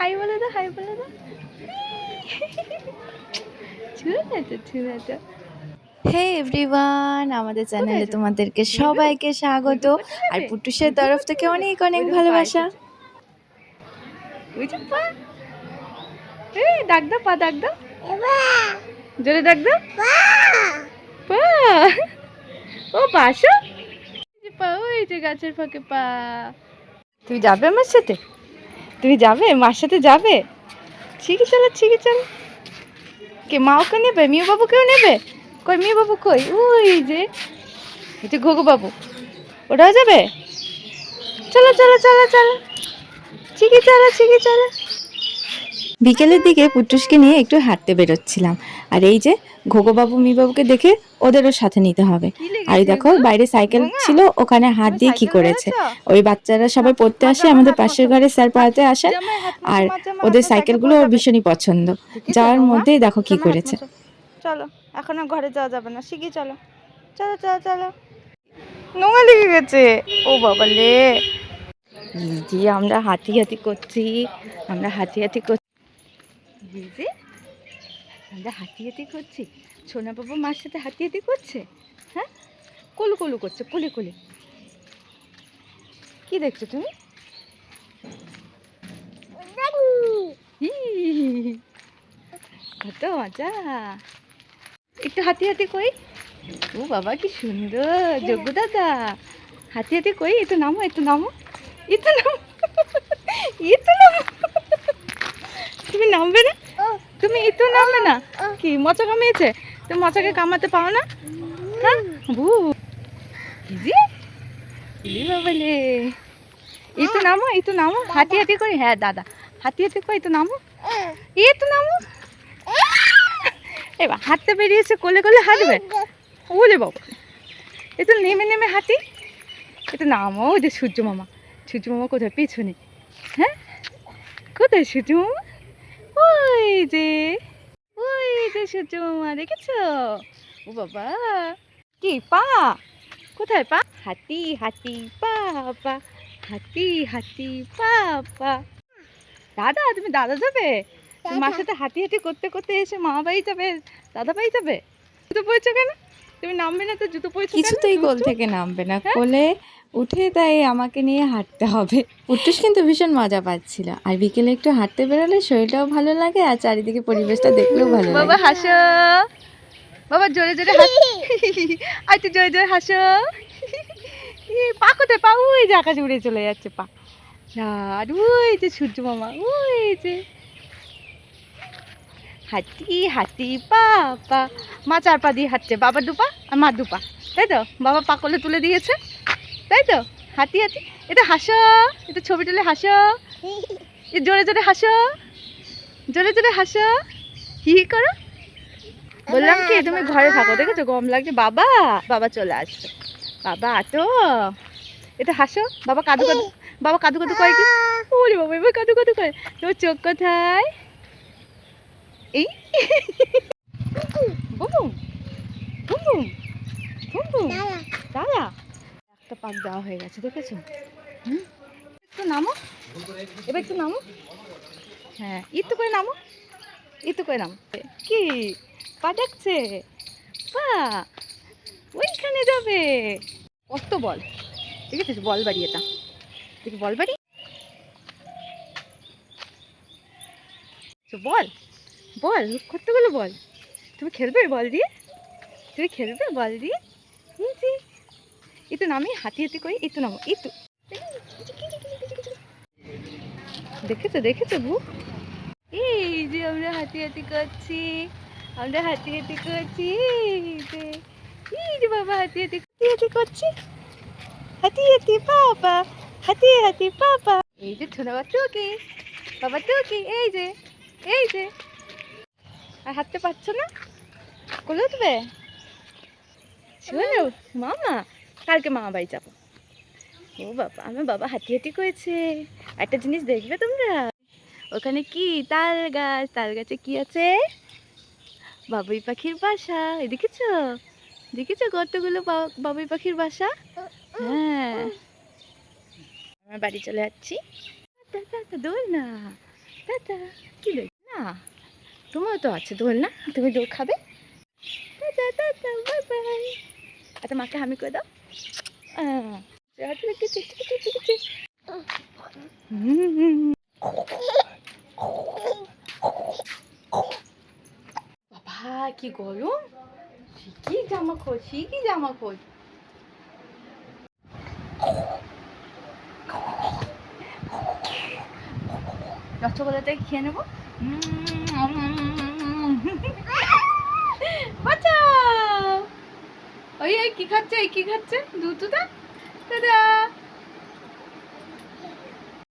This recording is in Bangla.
হাই বলে দাও হাই বলে দাও। হে এভরিওয়ান আমাদের চ্যানেলে তোমাদেরকে সবাইকে স্বাগত। আর পুটুসের তরফ থেকে অনেক অনেক ভালোবাসা। পা? ডাক দাও পা ডাক দাও। জোরে ডাক দাও। পা। ও পাশো পা ওই যে গাছের ফাঁকে পা। তুমি যাবে আমার সাথে? তুমি যাবে? মার সাথে যাবে? ঠিকই চলো ঠিকই চলো। কে মা ওকে নেবে? মিউ বাবুকেও নেবে? কই মিউ বাবু কই? ওই যে। এই যে ঘুঘু বাবু ওটাও যাবে? চলো চলো চলো চলো। ঠিকই চলো ঠিকই চলো। বিকেলের দিকে পুটুসকে নিয়ে একটু হাঁটতে বেরোচ্ছিলাম। আর এই যে ঘোগোবাবু মিবাবুকে দেখে ওদেরও সাথে নিতে হবে। আর দেখো বাইরে সাইকেল ছিল ওখানে হাত দিয়ে কি করেছে? ওই বাচ্চারা সবাই পড়তে আসে আমাদের পাশের ঘরে স্যার পড়াতে আসেন আর ওদের সাইকেলগুলো ওর ভীষণই পছন্দ। যাওয়ার মধ্যেই দেখো কি করেছে। চলো এখন আর ঘরে যাওয়া যাবে না। শিখি চলো। চলো চলো চলো। নোংরা লেগে গেছে। ও বাবা লে। জি আমরা হাতি হাতি করছি। আমরা হাতি হাতি করছি জি আমরা হাতি হাতি করছি। সোনা বাবু মার সাথে হাতি হাতি করছে? হ্যাঁ? কলু কলু করছে কোলে কোলে। কি দেখছ তুমি? কত মজা। একটু হাতি হাতি কই ও বাবা কি সুন্দর যোগ্য দাদা হাতি হাতি কই একটু নামো একটু নামো একটু নামো। একটু নামো। তুমি নামবে না? তুমি একটু নামবে না? কি মচা কামিয়েছে? তুমি মচাকে কামাতে পাও না? হ্যাঁ? কি জি বাবালে একটু নামো একটু নামো। হাতি হাতি করি। হ্যাঁ দাদা। হাতি হাতি কই একটু নামো। একটু নামো। এবার হাঁটতে বেরিয়েছে, কোলে কোলে হাঁটবে। ওলে বাবা। একটু নেমে নেমে হাঁটি। একটু নামো। ওই যে সূর্য মামা। সূর্য মামা কোথায়? পেছনে। হ্যাঁ? কোথায় সূর্য মামা? ওই যে ওই যে সূর্য মামা দেখেছ? ও বাবা কি পা? কোথায় পা? হাতি হাতি পা পা হাতি হাতি পা পা। দাদা তুমি দাদা যাবে? মার সাথে হাতি হাতি করতে করতে এসে মা বাড়ি যাবে দাদা বাড়ি যাবে? তো বলছো কেন? তুমি নামবে না তো জুতো পড়েছো কিছুতেই কোল থেকে নামবে না। কোলে উঠে তাই আমাকে নিয়ে হাঁটতে হবে। পুটুস কিন্তু ভীষণ মজা পাচ্ছিল। আর বিকেলে একটু হাঁটতে বেরোলে শরীরটাও ভালো লাগে আর চারিদিকে পরিবেশটা দেখলেও ভালো বাবা হাসো। বাবা জোরে জোরে হাস আর একটু জোরে জোরে হাসো। পা কোথায়? পা ওই যে আকাশে উড়ে চলে যাচ্ছে পা। আর ওই যে সূর্য মামা ওই যে। হাতি হাতি পা পা মা চার পা দিয়ে হাঁটছে বাবা দুপা আর মা দুপা। তাই তো? বাবা পা কোলে তুলে দিয়েছে। তাই তো? হাতি হাতি। এটা হাসো এটা ছবি তুলে হাসো। এ জোরে জোরে হাসো জোরে জোরে হাসো। হি করো। বললাম কি তুমি ঘরে থাকো দেখেছ? গম লাগছে বাবা বাবা চলে আসবে বাবা তো এটা হাসো। বাবা কাদু কাদু। বাবা কাদু কাদু করে কি? ওরে বাবা এবার কাদু কাদু করে। তোর চোখ কোথায়? এই? বুবুম বুবুম বুবুম দাদা একটা পাক দেওয়া হয়ে গেছে দেখেছ? হুম? একটু নামো। এবার একটু নামো। হ্যাঁ একটু করে নামো। একটু করে নামো। কি? পা দেখছে পা ওইখানে যাবে। কত বল? ঠিক আছে বল বাড়ি এটা। দেখি বল বাড়ি। বল। বল কতগুলো বল। তুমি খেলবে বল দিয়ে? তুমি খেলবে বল দিয়ে? হুম, জি। একটু নামি হাতি হাতি করি একটু নামো একটু দেখেছ দেখেছ বু? এই যে আমরা হাতি হাতি করছি আমরা হাতি হাতি করছি এই যে এই বাবা হাতি হাতি হাতি হাতি করছি। হাতি হাতি পাপা হাতি হাতি পাপা এই যে ছোট বাবা টুকি বাবা টুকি এই যে এই যে। হাঁটতে পারছ না? কোলে উঠবে? মামা, কালকে মামা বাড়ি যাব। ও বাবা, আমার বাবা হাঁটি হাঁটি করেছে। একটা জিনিস দেখবে তোমরা। ওখানে কি? তাল গাছ। তাল গাছে কি আছে? বাবুই পাখির বাসা। দেখেছ? দেখেছ বা- বাবুই পাখির বাসা? হ্যাঁ। আমার বাড়ি চলে যাচ্ছি। দোল না টাটা কি রে না তোমারও তো আছে, দোল না? তুমি দোল খাবে? আচ্ছা মাকে হামি করে দাও। হুম। বাবা, কি গরম। ঠিকই জামা খোল ঠিকই জামা খোল রসগোল্লাটা খেয়ে নেব। বাঁচাও ওই ওই কি খাচ্ছে? এই কি খাচ্ছে? দুধ দাদা দাদা